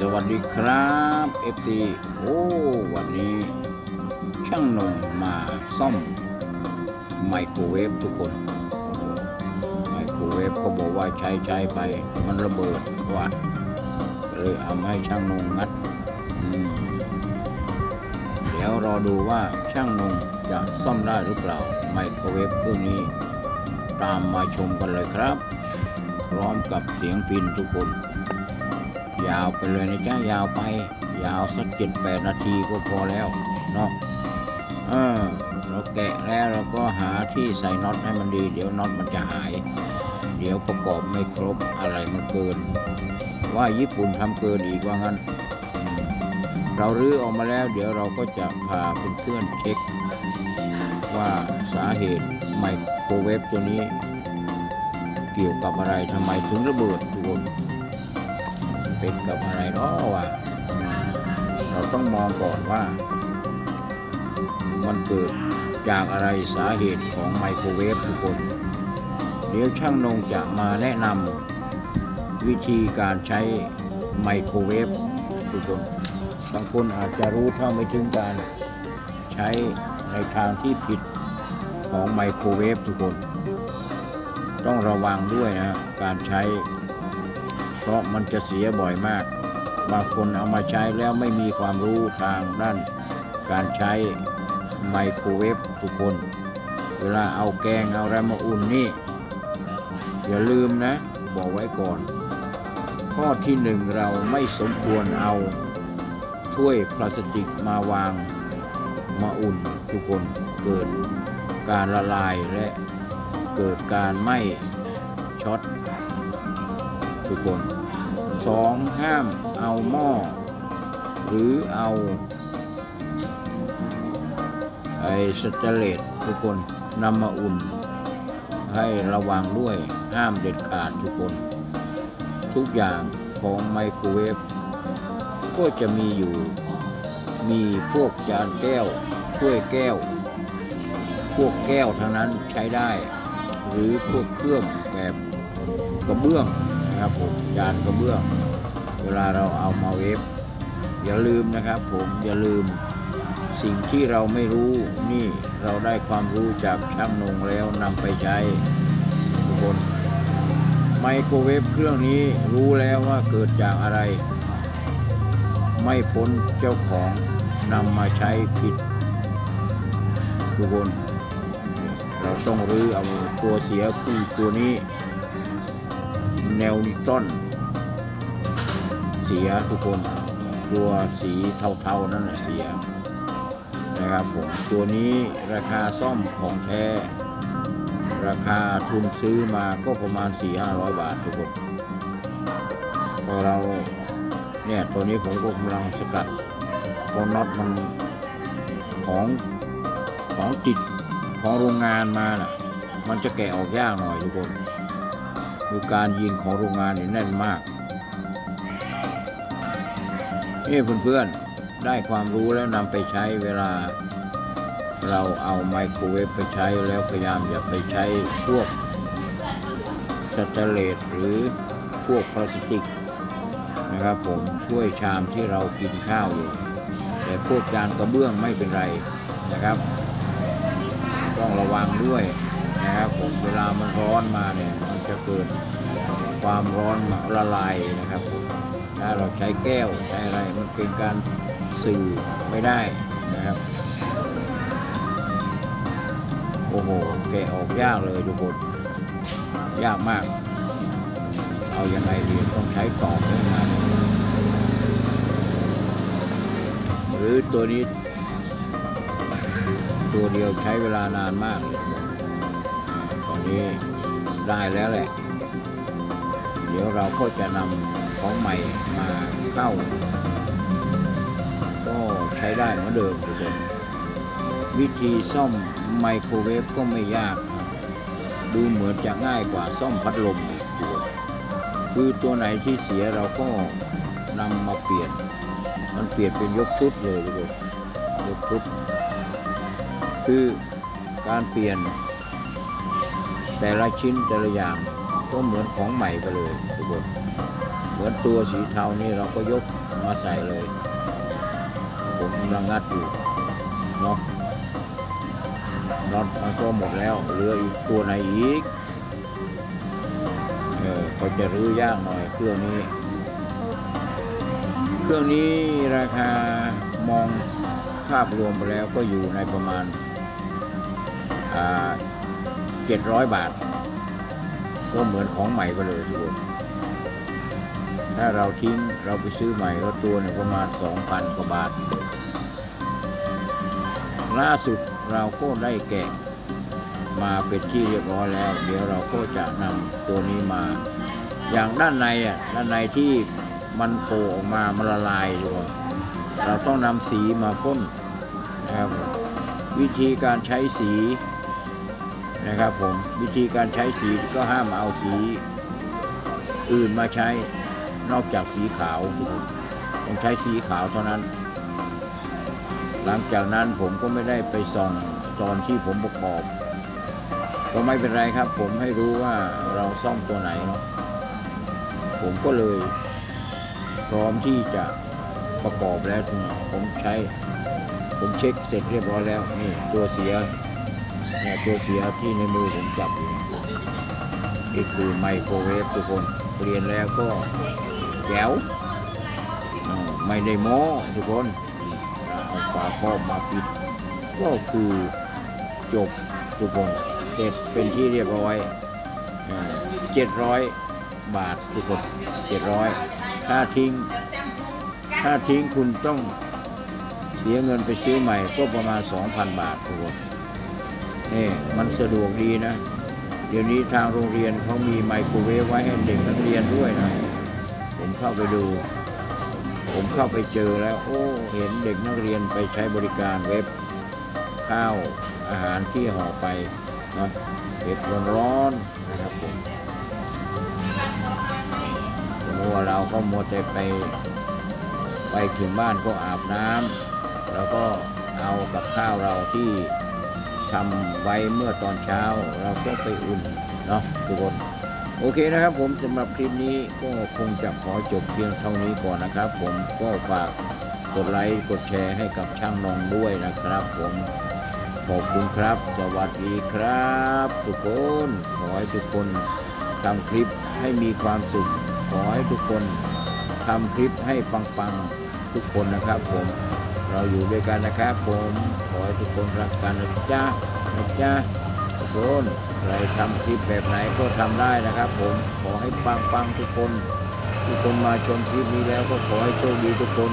สวัสดีครับ FC โอ้วันนี้ ช่างนงมาซ่อม ไมโครเวฟทุกคน ไมโครเวฟก็บอกว่าใช้ใช้ไปมันระเบิดว่าเลยเอาให้ช่างนงงัด เดี๋ยวรอดูว่าช่างนงจะซ่อมได้หรือเปล่า ไมโครเวฟเครื่องนี้ ตามมาชมกันเลยครับ พร้อมกับเสียงฟินทุกคน ยาวไปเลยนะจ๊ะยาวไป ยาวสักเจ็ดแปดนาทีก็พอแล้วเนาะเออเราแกะแล้วเราก็หาที่ใส่น็อตให้มันดี เดี๋ยวน็อตมันจะหาย เดี๋ยวประกอบไม่ครบอะไรมันเกิน ว่าญี่ปุ่นทำเกินอีกว่างั้น เรารื้อออกมาแล้ว เดี๋ยวเราก็จะพาเพื่อนๆเช็ค ว่าสาเหตุไมโครเวฟตัวนี้ เกี่ยวกับอะไรทำไมถึงระเบิดทุกคน เป็นกับอะไรเนาะวะเราต้องมองก่อนว่า มันเกิดจากอะไรสาเหตุของไมโครเวฟทุกคน เดี๋ยวช่างนงจะมาแนะนำวิธีการใช้ไมโครเวฟทุกคน บางคนอาจจะรู้เท่าไม่ถึงการใช้ในทางที่ผิดของไมโครเวฟทุกคน ต้องระวังด้วยนะการใช้ เพราะมันจะเสียบ่อยมาก บางคนเอามาใช้แล้วไม่มีความรู้ทางด้านการใช้ไมโครเวฟทุกคน เวลาเอาแกงเอาอะไรมาอุ่นนี่ อย่าลืมนะ บอกไว้ก่อน ข้อที่หนึ่งเราไม่สมควรเอา ถ้วยพลาสติกมาวางมาอุ่นทุกคนเกิดการละลายและเกิดการไหม้ช็อต ทุกคนสองห้ามเอาหม้อ หรือเอาไอสเตเลสทุกคนนำมาอุ่น ให้ระวังด้วยห้ามเด็ดขาดทุกคน ทุกอย่างของไมโครเวฟก็จะมีอยู่มีพวกจานแก้วถ้วยแก้ว พวกแก้วทั้งนั้นใช้ได้ หรือพวกเครื่องแบบกระเบื้อง นะครับผมจานกระเบื้องเวลาเราเอามาเวฟอย่าลืมนะครับผมอย่าลืมสิ่งที่เราไม่รู้นี่เราได้ความรู้จากช่างนงแล้วนำไปใช้ทุกคนไมโครเวฟเครื่องนี้รู้แล้วว่าเกิดจากอะไร ไม่พ้นเจ้าของนำมาใช้ผิด ทุกคน เราต้องรื้อเอาตัวเสียคือตัวนี้ แนวนิตันเสียทุกคน ตัวสีเทาๆนั่นแหละเสียนะครับผมตัวนี้ราคาซ่อมของแท้ ราคาทุนซื้อมาก็ประมาณ 4-500 บาททุกคนพอเราเนี่ยตัวนี้ผมก็กำลังสกัดพอน็อตมันของของจิตของโรงงานมาน่ะ มันจะแกะออกยากหน่อยทุกคน คือการยิงของโรงงานนี่แน่นมากนี่เพื่อนๆ ได้ความรู้แล้วนำไปใช้เวลา เราเอาไมโครเวฟไปใช้แล้วพยายามอย่าไปใช้พวกสแตนเลสหรือพวกพลาสติกนะครับผมถ้วยชามที่เรากินข้าวอยู่ แต่พวกจานกระเบื้องไม่เป็นไรนะครับ ต้องระวังด้วย นะครับผมเวลามันร้อนมาเนี่ยมันจะเกิดความร้อนมาละลายนะครับผมถ้าเราใช้แก้วใช้อะไรมันเป็นการสื่อไม่ได้นะครับโอ้โหแกะออกยากเลยทุกคนยากมาก เอาอยังไงดีต้องใช้ตอกด้วยนะหรือตัวนี้ ตัวเดียวใช้เวลานานมากเลย นี้ได้แล้วแหละ เดี๋ยวเราก็จะนำของใหม่มาเข้า ก็ใช้ได้เหมือนเดิมทุกคนวิธีซ่อมไมโครเวฟก็ไม่ยากครับดูเหมือนจะง่ายกว่าซ่อมพัดลมตัวคือตัวไหนที่เสียเราก็นำมาเปลี่ยน มันเปลี่ยนเป็นยกชุดเลยทุกคนยกชุด คือการเปลี่ยน แต่ละชิ้นแต่ละอย่างก็เหมือนของใหม่ไปเลยทุกคนเหมือนตัวสีเทานี่เราก็ยกมาใส่เลย ผมกำลังงัดอยู่เนาะน็อตมันก็หมดแล้วเหลืออีกตัวไหนอีกเออเขาจะรื้อยากหน่อยเครื่องนี้ เครื่องนี้ราคามองภาพรวมไปแล้วก็อยู่ในประมาณอ่า เจ็ดร้อยบาท ก็เหมือนของใหม่ไปเลยทุกคนถ้าเราทิ้งเราไปซื้อใหม่ก็ตัวหนึ่งประมาณสองพันกว่าบาท ล่าสุดเราก็ได้แกะมาเป็นที่เรียบร้อยแล้ว เดี๋ยวเราก็จะนำตัวนี้มา อย่างด้านในอะด้านในที่มันโผล่ออกมามันละลายทุกคนเราต้องนำสีมาพ่นนะครับวิธีการใช้สี นะครับผมวิธีการใช้สีก็ห้ามเอาสีอื่นมาใช้นอกจากสีขาวต้องใช้สีขาวเท่านั้น หลังจากนั้นผมก็ไม่ได้ไปส่องตอนที่ผมประกอบ ก็ไม่เป็นไรครับ ผมให้รู้ว่าเราซ่อมตัวไหนเนาะผมก็เลย พร้อมที่จะประกอบแล้วทุกผมใช้ ผมเช็คเสร็จเรียบร้อยแล้วนี่ตัวเสีย เนี่ยตัวเสียที่ในมือผมจับอยู่นี่คือไมโครเวฟทุกคนเปลี่ยนแล้วก็แจ๋วไม่ได้โม้ทุกคนเอาฝาครอบมาปิด ก็คือจบทุกคนเสร็จเป็นที่เรียบร้อยเจ็ดร้อยบาททุกคนเจ็ดร้อยถ้าทิ้ง ถ้าทิ้งคุณต้องเสียเงินไปซื้อใหม่ก็ประมาณ2,000บาททุกคน นี่มันสะดวกดีนะ เดี๋ยวนี้ทางโรงเรียนเขามีไมโครเวฟไว้ให้เด็กนักเรียนด้วยนะ ผมเข้าไปดู ผมเข้าไปเจอแล้ว โอ้ เห็นเด็กนักเรียนไปใช้บริการเว็บข้าวอาหารที่ห่อไปนะเผ็ดร้อนๆนะครับผมสมมติว่าเราก็มัวแต่ไปไปถึงบ้านก็อาบน้ำแล้วก็เอากับข้าวเราที่ ทำไว้เมื่อตอนเช้าเราก็ไปอุ่นเนาะทุกคน โอเคนะครับผมสำหรับคลิปนี้ก็คงจะขอจบเพียงเท่านี้ก่อนนะครับ ผมก็ฝากกดไลค์กดแชร์ให้กับช่างนองด้วยนะครับ ผมขอบคุณครับ สวัสดีครับ ทุกคนขอให้ทุกคนทำคลิปให้มีความสุขขอให้ทุกคนทำคลิปให้ปังๆทุกคนนะครับผม เราอยู่ด้วยกันนะครับผมขอให้ทุกคนรักกันนะจ๊ะนะจ๊ะทุกคนใครทำคลิปแบบไหนก็ทำได้นะครับ ผมขอให้ปังปังๆทุกคน ทุกคนมาชมคลิปนี้แล้วก็ขอให้โชคดีทุกคน